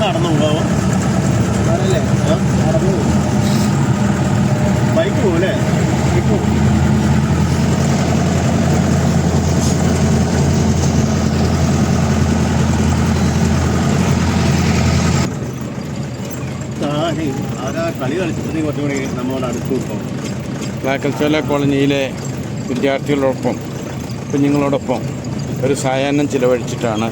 നടന്നു പോകാവോ നടന്നു ബൈക്ക് പോകല്ലേ ബൈക്ക് പോകും കോളനിയിലെ വിദ്യാർത്ഥികളോടൊപ്പം കുഞ്ഞുങ്ങളോടൊപ്പം ഒരു സായാഹ്നം ചിലവഴിച്ചിട്ടാണ്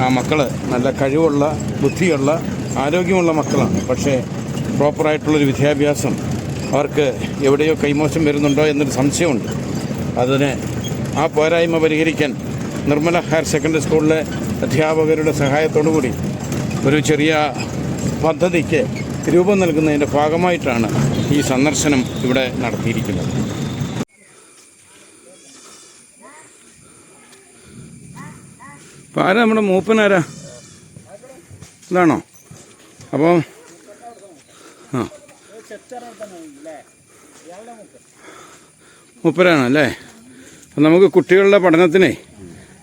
ആ മക്കൾ നല്ല കഴിവുള്ള ബുദ്ധിയുള്ള ആരോഗ്യമുള്ള മക്കളാണ്. പക്ഷേ പ്രോപ്പറായിട്ടുള്ളൊരു വിദ്യാഭ്യാസം അവർക്ക് എവിടെയോ കൈമോശം വരുന്നുണ്ടോ എന്നൊരു സംശയമുണ്ട്. അതിന് ആ പോരായ്മ പരിഹരിക്കാൻ നിർമ്മല ഹയർ സെക്കൻഡറി സ്കൂളിലെ അധ്യാപകരുടെ കൂടി ഒരു ചെറിയ പദ്ധതിക്ക് രൂപം നൽകുന്നതിന്റെ ഭാഗമായിട്ടാണ് ഈ സന്ദർശനം ഇവിടെ നടത്തിയിരിക്കുന്നത്. അപ്പോൾ ആരാ നമ്മുടെ മൂപ്പനാരാ ഇതാണോ? അപ്പോൾ ആ. മൂപ്പരാണ് അല്ലേ? അപ്പം നമുക്ക് കുട്ടികളുടെ പഠനത്തിനെ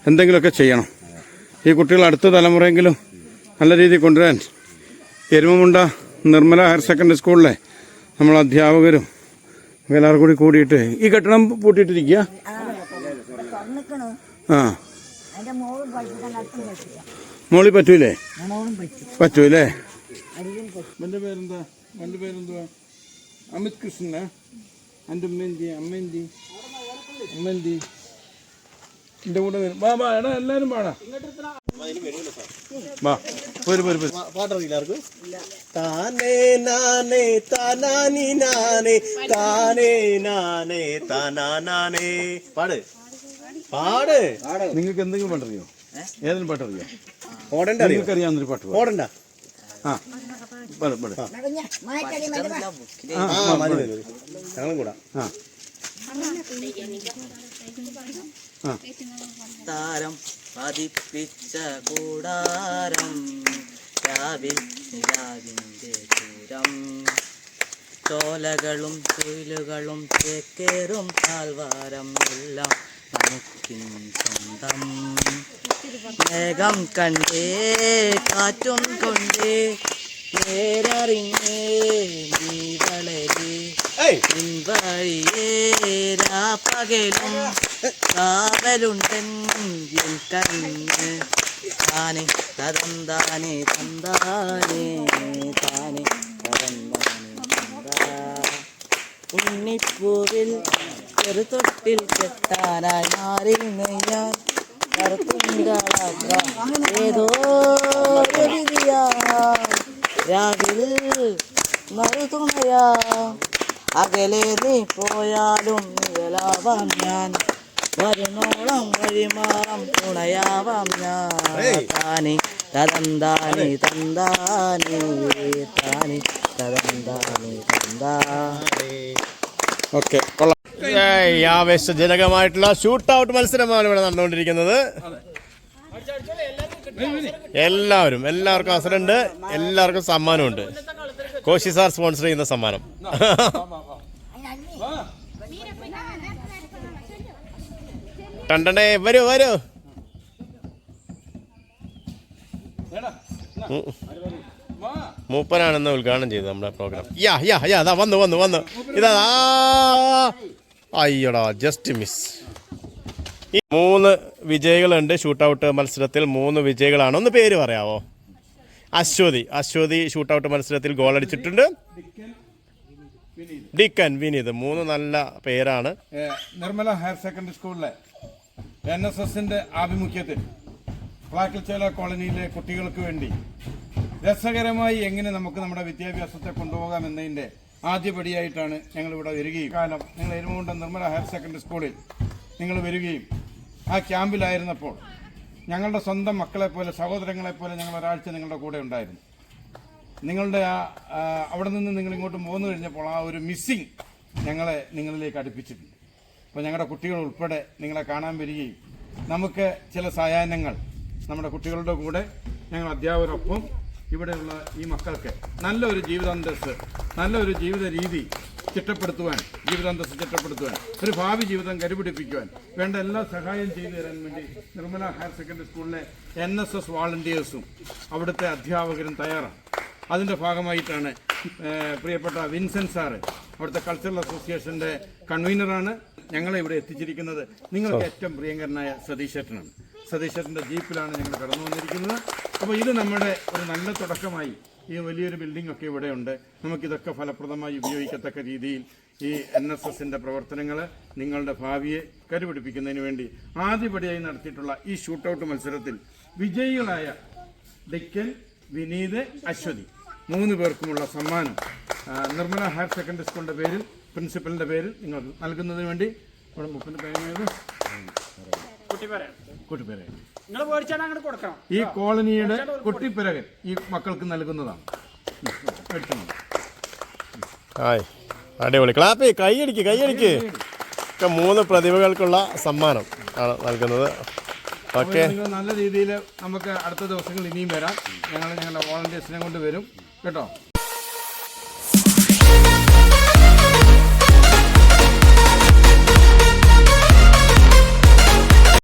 എന്തെങ്കിലുമൊക്കെ ചെയ്യണം. ഈ കുട്ടികൾ അടുത്ത തലമുറയെങ്കിലും നല്ല രീതിയിൽ കൊണ്ടുവരാൻ എരുമമുണ്ട നിർമ്മല ഹയർ സെക്കൻഡറി സ്കൂളിലെ നമ്മൾ അധ്യാപകരും എല്ലാവരും കൂടി കൂടിയിട്ട് ഈ കെട്ടിടം പൂട്ടിയിട്ടിരിക്കുക? ആ. മോളും പഠിപ്പിക്കാൻ അടുത്തും പഠിപ്പിക്കാം മോളി പറ്റൂലേ മോളും പഠിച്ചു പറ്റൂലേ അരിയും പഠിച്ചു എൻ്റെ പേരെന്താ എൻ്റെ പേരെന്തുവാ അമിത് കൃഷ്ണനാ എൻ്റെ ഉമ്മേന്തി അമ്മേന്തി അമ്മേന്തി എൻ്റെ കൂടെ വരും വാ വാ എടാ എല്ലാവരും പാടാ വാ പോര് പോര് പോര് പാട്ടറിയില്ല ആർക്കും താനേ നാനേ താനാനി നാനേ താനേ നാനേ താനാനേ പാട് പാട്. നിങ്ങൾക്ക് എന്തെങ്കിലും പാട്ടറിയോ? ഏതെങ്കിലും പാട്ടറിയോ? ഓടണ്ട നിങ്ങൾക്ക് അറിയാവുന്നൊരു പാട്ട് പാട്. ഓടണ്ട ആ. ഞങ്ങളും കൂടാ. താരം പതിപ്പിച്ച കൂടാരം രാവിൽ നിലാവിന്റെ തീരം ചോലകളും തൊഴിലുകളും ചേക്കേറും താൽവാരം എല്ലാം നമുക്കിൻ സ്വന്തം മേഘം കണ്ടേ കാറ്റും കൊണ്ടേ നേരറിഞ്ഞേ നീ വളരെ. ഏരാ പകലും കാവലുണ്ടൻ കണ്ണ്. താനെ തരം താനെ തന്താനേ താനെ തരം താനെ തന്താ. ഉണ്ണിപ്പൂവിൽ ചെറുതൊട്ടിൽ കെട്ടാനായി മാറി നെയ്യാൻ കറുത്തുങ്കളാക്കാം ഏതോ രാവിൽ മറുതുണയാ. അകലെ നീ പോയാലും നിഴലാവാം ഞാൻ. വരുന്നോളം വഴിമാറം തുണയാവാം ഞാൻ. താനെ തതന്താനെ തന്താനേ താനെ തതന്താനെ തന്താ. ഓക്കെ ആവേശജനകമായിട്ടുള്ള ഷൂട്ട് ഔട്ട് മത്സരമാണ് ഇവിടെ നടന്നുകൊണ്ടിരിക്കുന്നത്. എല്ലാവരും എല്ലാവർക്കും അവസരമുണ്ട്. എല്ലാവർക്കും സമ്മാനമുണ്ട്. കോശി സാർ സ്പോൺസർ ചെയ്യുന്ന സമ്മാനം. ടണ്ടണേ വരൂ വരൂ. മൂപ്പനാണെന്ന് ഉദ്ഘാടനം ചെയ്തത് നമ്മുടെ പ്രോഗ്രാം യാ യാ യാ വന്നു വന്നു വന്നു. ഇതാ. അയ്യോടാ ജസ്റ്റ് മിസ് ഈ മൂന്ന് വിജയികളുണ്ട് ഷൂട്ടൗട്ട് മത്സരത്തിൽ. മൂന്ന് വിജയികളാണ്. ഒന്ന് പേര് പറയാവോ? അശ്വതി. അശ്വതി ഷൂട്ടൗട്ട് മത്സരത്തിൽ ഗോൾ അടിച്ചിട്ടുണ്ട്. ഡിക്കൻ വിനീത്. മൂന്ന് നല്ല പേരാണ്. നിർമ്മല ഹയർ സെക്കൻഡറി സ്കൂളിലെ എൻ എസ് എസിന്റെ ആഭിമുഖ്യത്തിൽ പ്ലാക്കിൽച്ചേല കോളനിയിലെ കുട്ടികൾക്ക് വേണ്ടി രസകരമായി എങ്ങനെ നമുക്ക് നമ്മുടെ വിദ്യാഭ്യാസത്തെ കൊണ്ടുപോകാം എന്നതിന്റെ ആദ്യപടിയായിട്ടാണ് ഞങ്ങൾ ഇവിടെ വരികയും. കാലം. നിങ്ങൾ എരുമുണ്ട നിർമ്മല ഹയർ സെക്കൻഡറി സ്കൂളിൽ നിങ്ങൾ വരികയും. ആ ക്യാമ്പിലായിരുന്നപ്പോൾ ഞങ്ങളുടെ സ്വന്തം മക്കളെപ്പോലെ സഹോദരങ്ങളെപ്പോലെ ഞങ്ങൾ ഒരാഴ്ച നിങ്ങളുടെ കൂടെ ഉണ്ടായിരുന്നു. നിങ്ങളുടെ ആ ആ, അവിടെ നിന്ന് നിങ്ങൾ ഇങ്ങോട്ട് പോന്നു കഴിഞ്ഞപ്പോൾ ആ ഒരു മിസ്സിങ് ഞങ്ങളെ നിങ്ങളിലേക്ക് അടുപ്പിച്ചിട്ടുണ്ട്. അപ്പോൾ ഞങ്ങളുടെ കുട്ടികൾ ഉൾപ്പെടെ നിങ്ങളെ കാണാൻ വരികയും നമുക്ക് ചില സായാഹ്നങ്ങൾ നമ്മുടെ കുട്ടികളുടെ കൂടെ ഞങ്ങൾ അധ്യാപകരൊപ്പം ഇവിടെയുള്ള ഈ മക്കൾക്ക് നല്ലൊരു ജീവിതാന്തസ് നല്ലൊരു ജീവിത രീതി ചിട്ടപ്പെടുത്തുവാൻ ജീവിതാന്തസ് ചിട്ടപ്പെടുത്തുവാൻ ഒരു ഭാവി ജീവിതം കരുപിടിപ്പിക്കുവാൻ വേണ്ട എല്ലാ സഹായം ചെയ്തു തരാൻ വേണ്ടി നിർമ്മല ഹയർ സെക്കൻഡറി സ്കൂളിലെ എൻ എസ് എസ് വാളണ്ടിയേഴ്സും അവിടുത്തെ അധ്യാപകരും തയ്യാറാണ്. അതിന്റെ ഭാഗമായിട്ടാണ് പ്രിയപ്പെട്ട വിൻസെൻ സാറ് അവിടുത്തെ കൾച്ചറൽ അസോസിയേഷന്റെ കൺവീനറാണ് ഞങ്ങളെ ഇവിടെ എത്തിച്ചിരിക്കുന്നത് നിങ്ങൾക്ക് ഏറ്റവും പ്രിയങ്കരനായ സതീശേട്ടനാണ്. സതീശേട്ടന്റെ ജീപ്പിലാണ് ഞങ്ങൾ കടന്നു വന്നിരിക്കുന്നത് അപ്പോൾ ഇത് നമ്മുടെ ഒരു നല്ല തുടക്കമായി ഈ വലിയൊരു ബിൽഡിംഗ് ഒക്കെ ഇവിടെയുണ്ട്. നമുക്കിതൊക്കെ ഫലപ്രദമായി ഉപയോഗിക്കത്തക്ക രീതിയിൽ ഈ എൻ എസ് എസിന്റെ പ്രവർത്തനങ്ങൾ നിങ്ങളുടെ ഭാവിയെ കരുപിടിപ്പിക്കുന്നതിന് വേണ്ടി ആദ്യപടിയായി നടത്തിയിട്ടുള്ള ഈ ഷൂട്ടൗട്ട് മത്സരത്തിൽ വിജയികളായ ഡിക്കൻ വിനീത് അശ്വതി. മൂന്ന് പേർക്കുമുള്ള സമ്മാനം. നിർമ്മല ഹയർ സെക്കൻഡറി സ്കൂളിന്റെ പേരിൽ പ്രിൻസിപ്പലിന്റെ പേരിൽ നിങ്ങൾ നൽകുന്നതിന് വേണ്ടി. ഇവിടെ മുപ്പിന്റെ പേര് കുട്ടിപ്പേര നിങ്ങൾ മേടിച്ചാൽ അങ്ങോട്ട് കൊടുക്കണം ഈ കോളനിയുടെ കുട്ടിപ്പിരകൻ ഈ മക്കൾക്ക് നൽകുന്നതാണ്. ഹായ്. അടിപൊളി. ക്ലാപ്പി കൈയടിക്ക് കൈയടിക്ക്. ഒക്കെ മൂന്ന് പ്രതിഭകൾക്കുള്ള സമ്മാനം ആണ് നൽകുന്നത്. ഓക്കെ. നല്ല രീതിയിൽ നമുക്ക് അടുത്ത ദിവസങ്ങൾ ഇനിയും വരാം. ഞങ്ങൾ ഞങ്ങളുടെ വോളണ്ടിയേഴ്സിനെ കൊണ്ട് വരും. കേട്ടോ?